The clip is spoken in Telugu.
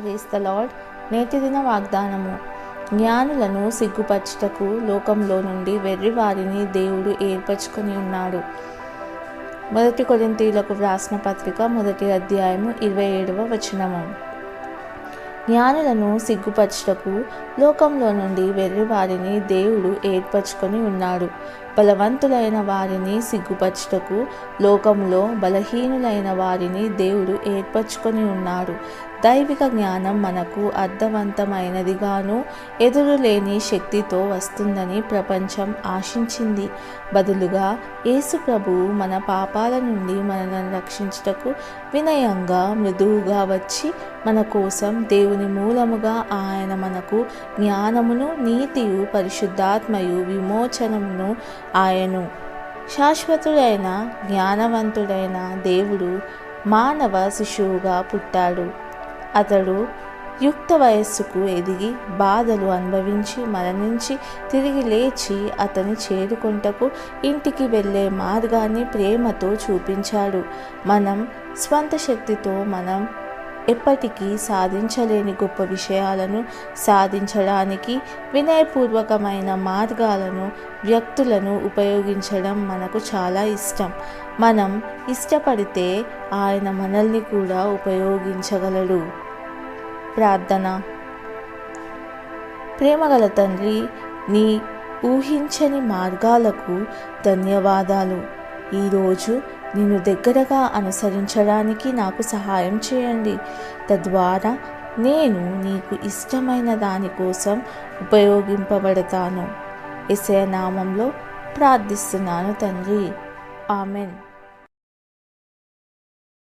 ప్రేస్ ద లార్డ్ నేటి దిన వాగ్దానము. జ్ఞానులను సిగ్గుపరచుటకు లోకంలో నుండి వెర్రి వారిని దేవుడు ఏర్పరచుకొని ఉన్నాడు. మొదటి కొరింతీలకు వ్రాసిన పత్రిక మొదటి అధ్యాయము ఇరవై ఏడవ వచనము. జ్ఞానులను సిగ్గుపరచుటకు లోకంలో నుండి వెర్రి వారిని దేవుడు ఏర్పరచుకొని ఉన్నాడు. బలవంతులైన వారిని సిగ్గుపరచుటకు లోకంలో బలహీనులైన వారిని దేవుడు ఏర్పరచుకొని ఉన్నాడు. దైవిక జ్ఞానం మనకు అర్థవంతమైనదిగాను ఎదురులేని శక్తితో వస్తుందని ప్రపంచం ఆశించింది. బదులుగా యేసు ప్రభువు మన పాపాల నుండి మనల్ని రక్షించుటకు వినయంగా మృదువుగా వచ్చి మన కోసం దేవుని మూలముగా ఆయన మనకు జ్ఞానమును నీతియు పరిశుద్ధాత్మయు విమోచనమును ఆయను శాశ్వతుడైన జ్ఞానవంతుడైన దేవుడు మానవ శిశువుగా పుట్టాడు. అతడు యుక్త వయస్సుకు ఎదిగి బాధలు అనుభవించి మరణించి తిరిగి లేచి అతని చేరుకుంటకు ఇంటికి వెళ్ళే మార్గాన్ని ప్రేమతో చూపించాడు. మనం స్వంత శక్తితో మనం ఎప్పటికీ సాధించలేని గొప్ప విషయాలను సాధించడానికి వినయపూర్వకమైన మార్గాలను వ్యక్తులను ఉపయోగించడం మనకు చాలా ఇష్టం. మనం ఇష్టపడితే ఆయన మనల్ని కూడా ఉపయోగించగలడు. ప్రార్థన. ప్రేమగల తండ్రి నీ ఊహించని మార్గాలకు ధన్యవాదాలు. ఈరోజు నిన్ను దగ్గరగా అనుసరించడానికి నాకు సహాయం చేయండి. తద్వారా నేను నీకు ఇష్టమైన దానికోసం ఉపయోగింపబడతాను. ఇసే నామంలో ప్రార్థిస్తున్నాను తండ్రి. ఆమెన్.